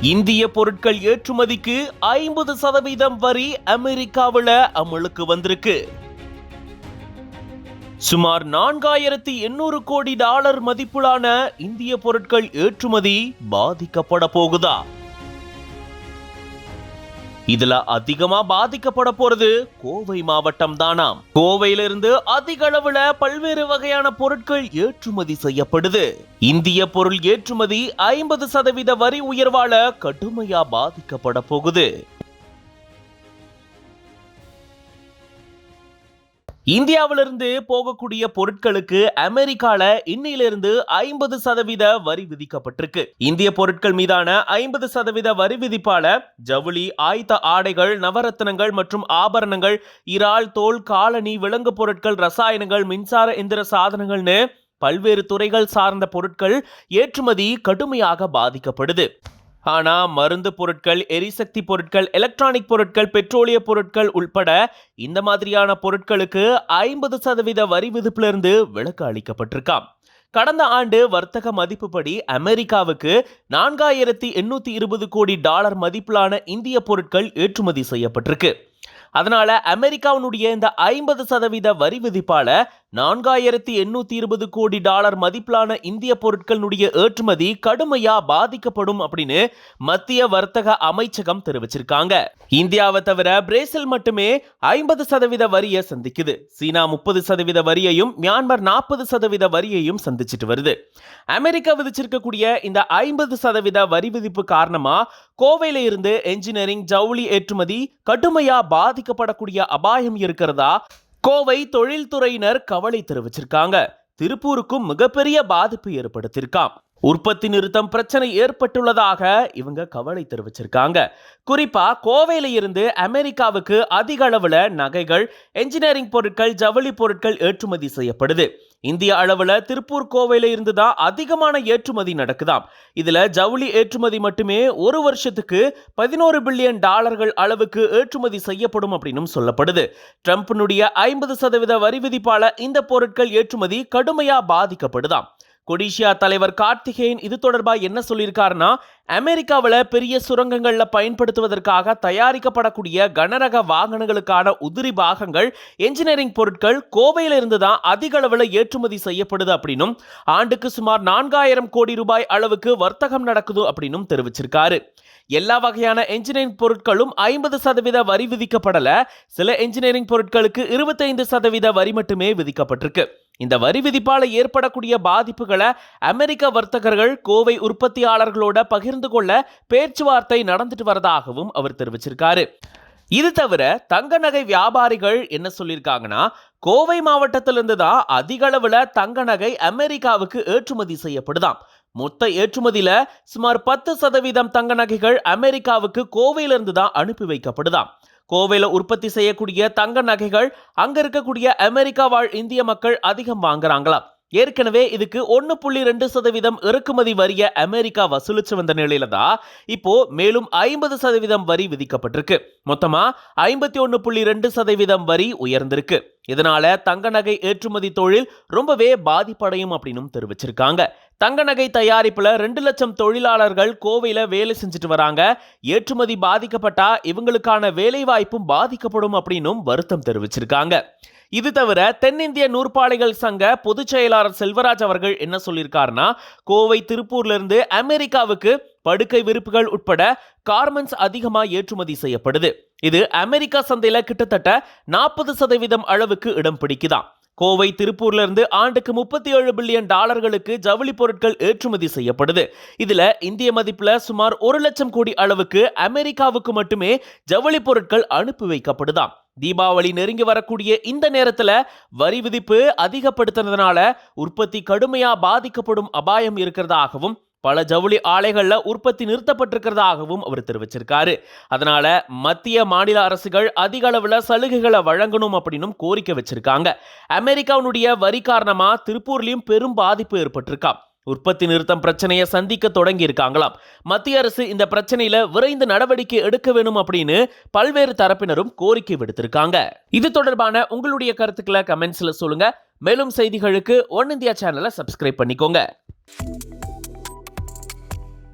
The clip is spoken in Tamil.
இந்திய பொருட்கள் ஏற்றுமதிக்கு ஐம்பது சதவீதம் வரி அமெரிக்காவில் அமலுக்கு வந்திருக்கு. சுமார் நான்காயிரத்தி எண்ணூறு கோடி டாலர் மதிப்பிலான இந்திய பொருட்கள் ஏற்றுமதி பாதிக்கப்பட போகுதா? இதுல அதிகமா பாதிக்கப்பட போறது கோவை மாவட்டம் தானாம் கோவையிலிருந்து அதிக அளவுல பல்வேறு வகையான பொருட்கள் ஏற்றுமதி செய்யப்படுது. இந்திய பொருள் ஏற்றுமதி ஐம்பது சதவீத வரி உயர்வால கடுமையா பாதிக்கப்பட போகுது. இந்தியாவிலிருந்து போகக்கூடிய பொருட்களுக்கு அமெரிக்கால இன்னையிலிருந்து ஐம்பது சதவீத வரி விதிக்கப்பட்டிருக்கு. இந்திய பொருட்கள் மீதான ஐம்பது சதவீத வரி விதிப்பால ஜவுளி ஆயுத ஆடைகள் நவரத்னங்கள் மற்றும் ஆபரணங்கள் இறால் தோல் காலணி விலங்கு பொருட்கள் ரசாயனங்கள் மின்சார எந்திர சாதனங்கள்னு பல்வேறு துறைகள் சார்ந்த பொருட்கள் ஏற்றுமதி கடுமையாக பாதிக்கப்படுது. ஆனா மருந்து பொருட்கள் எரிசக்தி பொருட்கள் எலக்ட்ரானிக் பொருட்கள் பெட்ரோலிய பொருட்கள் உள்பட இந்த மாதிரியான பொருட்களுக்கு ஐம்பது சதவீத வரி விதிப்பிலிருந்து விலக்கு அளிக்கப்பட்டிருக்காம். கடந்த ஆண்டு வர்த்தக மதிப்புப்படி அமெரிக்காவுக்கு நான்காயிரத்தி எண்ணூத்தி இருபது கோடி டாலர் மதிப்பிலான இந்திய பொருட்கள் ஏற்றுமதி செய்யப்பட்டிருக்கு. அதனால அமெரிக்காவினுடைய இந்த ஐம்பது சதவீத வரி விதிப்பால நான்காயிரத்தி எண்ணூத்தி இருபது கோடி டாலர் மதிப்பிலான இந்திய பொருட்களினுடைய ஏற்றுமதி கடுமையா பாதிக்கப்படும் அப்படின்னு மத்திய வர்த்தக அமைச்சகம் தெரிவிச்சிருக்காங்க. இந்தியாவை தவிர பிரேசில் மட்டுமே ஐம்பது சதவீத வரியை சந்திக்குது. சீனா முப்பது சதவீத வரியையும் மியான்மர் நாற்பது சதவீத வரியையும் சந்திச்சிட்டு வருது. அமெரிக்கா விதிச்சிருக்கக்கூடிய இந்த ஐம்பது சதவீத வரி விதிப்பு காரணமா கோவையில இருந்து என்ஜினியரிங் ஜவுளி ஏற்றுமதி கடுமையா பாதி பாதிக்கப்படக்கூடிய அபாயம் இருக்கிறதா? கோவை தொழில்துறையினர் கவலை தெரிவிச்சிருக்காங்க. திருப்பூருக்கும் மிகப்பெரிய பாதிப்பு ஏற்படுத்தியிருக்காம். உற்பத்தி நிறுத்தம் பிரச்சனை ஏற்பட்டுள்ளதாக இவங்க கவலை தெரிவிச்சிருக்காங்க. குறிப்பா கோவையில இருந்து அமெரிக்காவுக்கு அதிக அளவுல நகைகள் என்ஜினியரிங் பொருட்கள் ஜவுளி பொருட்கள் ஏற்றுமதி செய்யப்படுது. இந்திய அளவுல திருப்பூர் கோவையில இருந்து தான் அதிகமான ஏற்றுமதி நடக்குதாம். இதுல ஜவுளி ஏற்றுமதி மட்டுமே ஒரு வருஷத்துக்கு பதினோரு பில்லியன் டாலர்கள் அளவுக்கு ஏற்றுமதி செய்யப்படும் அப்படின்னும் சொல்லப்படுது. ட்ரம்ப்னுடைய ஐம்பது சதவீத வரி விதிப்பால இந்த பொருட்கள் ஏற்றுமதி கடுமையா பாதிக்கப்படுதாம். கொடிஷியா தலைவர் கார்த்திகேயன் இது தொடர்பாக என்ன சொல்லியிருக்காருன்னா அமெரிக்காவில் பெரிய சுரங்கங்களில் பயன்படுத்துவதற்காக தயாரிக்கப்படக்கூடிய கனரக வாகனங்களுக்கான உதிரி பாகங்கள் என்ஜினியரிங் பொருட்கள் கோவையிலிருந்து தான் அதிக அளவில் ஏற்றுமதி செய்யப்படுது அப்படின்னும் ஆண்டுக்கு சுமார் நான்காயிரம் கோடி ரூபாய் அளவுக்கு வர்த்தகம் நடக்குது அப்படின்னும் தெரிவிச்சிருக்காரு. எல்லா வகையான என்ஜினியரிங் பொருட்களும் ஐம்பது சதவீத வரி விதிக்கப்படலை சில என்ஜினியரிங் பொருட்களுக்கு இருபத்தைந்து சதவீத வரி மட்டுமே விதிக்கப்பட்டிருக்கு. இந்த வரி விதிப்பால் ஏற்படக்கூடிய பாதிப்புகளை அமெரிக்க வர்த்தகர்கள் கோவை உற்பத்தியாளர்களோட பகிர்ந்து கொள்ள பேச்சுவார்த்தை நடந்துட்டு வரதாகவும் அவர் தெரிவிச்சிருக்காரு. இது தவிர தங்க நகை வியாபாரிகள் என்ன சொல்லியிருக்காங்கன்னா கோவை மாவட்டத்திலிருந்து தான் அதிக அளவில் தங்க நகை அமெரிக்காவுக்கு ஏற்றுமதி செய்யப்படுதாம். மொத்த ஏற்றுமதியில சுமார் பத்து சதவீதம் தங்க நகைகள் அமெரிக்காவுக்கு கோவையிலிருந்து தான் அனுப்பி வைக்கப்படுதாம். கோவையில் உற்பத்தி செய்யக்கூடிய தங்க நகைகள் அங்க இருக்கக்கூடிய அமெரிக்கா வாழ் இந்திய மக்கள் அதிகம் வாங்குறாங்களா? ஏற்கனவே இதுக்கு ஒன்று புள்ளி ரெண்டு சதவீதம் இறக்குமதி வரிய அமெரிக்கா வசூலிச்சு வந்த நிலையில தான் இப்போ மேலும் ஐம்பது சதவீதம் வரி விதிக்கப்பட்டிருக்கு. மொத்தமா ஐம்பத்தி ஒன்று புள்ளி ரெண்டு சதவீதம் வரி உயர்ந்திருக்கு. இதனால தங்க நகை ஏற்றுமதி தொழில் ரொம்பவே பாதிப்படையும் அப்படின்னும் தெரிவிச்சிருக்காங்க. தங்க நகை தயாரிப்புல ரெண்டு லட்சம் தொழிலாளர்கள் கோவையில வேலை செஞ்சுட்டு வராங்க. ஏற்றுமதி பாதிக்கப்பட்டா இவங்களுக்கான வேலை வாய்ப்பும் பாதிக்கப்படும் அப்படின்னும் வருத்தம் தெரிவிச்சிருக்காங்க. இது தவிர தென்னிந்திய நூற்பாலைகள் சங்க பொதுச் செயலாளர் செல்வராஜ் அவர்கள் என்ன சொல்லியிருக்காருன்னா கோவை திருப்பூர்ல இருந்து அமெரிக்காவுக்கு படுக்கை விருப்புகள் உட்பட கார்மெண்ட்ஸ் அதிகமாக ஏற்றுமதி செய்யப்படுது. இது அமெரிக்கா சந்தையில் கிட்டத்தட்ட நாற்பது சதவீதம் அளவுக்கு இடம் பிடிக்குதான் கோவை திருப்பூர்ல இருந்து ஆண்டுக்கு முப்பத்தி ஏழு பில்லியன் டாலர்களுக்கு ஜவுளி பொருட்கள் ஏற்றுமதி செய்யப்படுது. இதுல இந்திய மதிப்புல சுமார் ஒரு லட்சம் கோடி அளவுக்கு அமெரிக்காவுக்கு மட்டுமே ஜவுளி பொருட்கள் அனுப்பி வைக்கப்படுதாம் தீபாவளி நெருங்கி வரக்கூடிய இந்த நேரத்துல வரி விதிப்பு அதிகப்படுத்துனதுனால உற்பத்தி கடுமையா பாதிக்கப்படும் அபாயம் இருக்கிறதாகவும் பல ஜவுளி ஆலைகளில் உற்பத்தி நிறுத்தப்பட்டிருக்கிறதாகவும் அவர் தெரிவிச்சிருக்காரு. அதனால மத்திய மாநில அரசுகள் அதிக அளவில் சலுகைகளை வழங்கணும் அப்படின்னும் கோரிக்கை வச்சிருக்காங்க. அமெரிக்காவுடைய வரி காரணமாக திருப்பூர்லேயும் பெரும் பாதிப்பு ஏற்பட்டிருக்காம். உற்பத்தி நிறுத்தம் பிரச்சனையை சந்திக்க தொடங்கி இருக்காங்களாம் மத்திய அரசு இந்த பிரச்சனையில விரைந்து நடவடிக்கை எடுக்க வேணும் அப்படின்னு பல்வேறு தரப்பினரும் கோரிக்கை விடுத்திருக்காங்க. இது தொடர்பான உங்களுடைய கருத்துக்களை கமெண்ட்ஸ்ல சொல்லுங்க. மேலும் செய்திகளுக்கு ஒன் இந்தியா சேனலை சப்ஸ்கிரைப் பண்ணிக்கோங்க.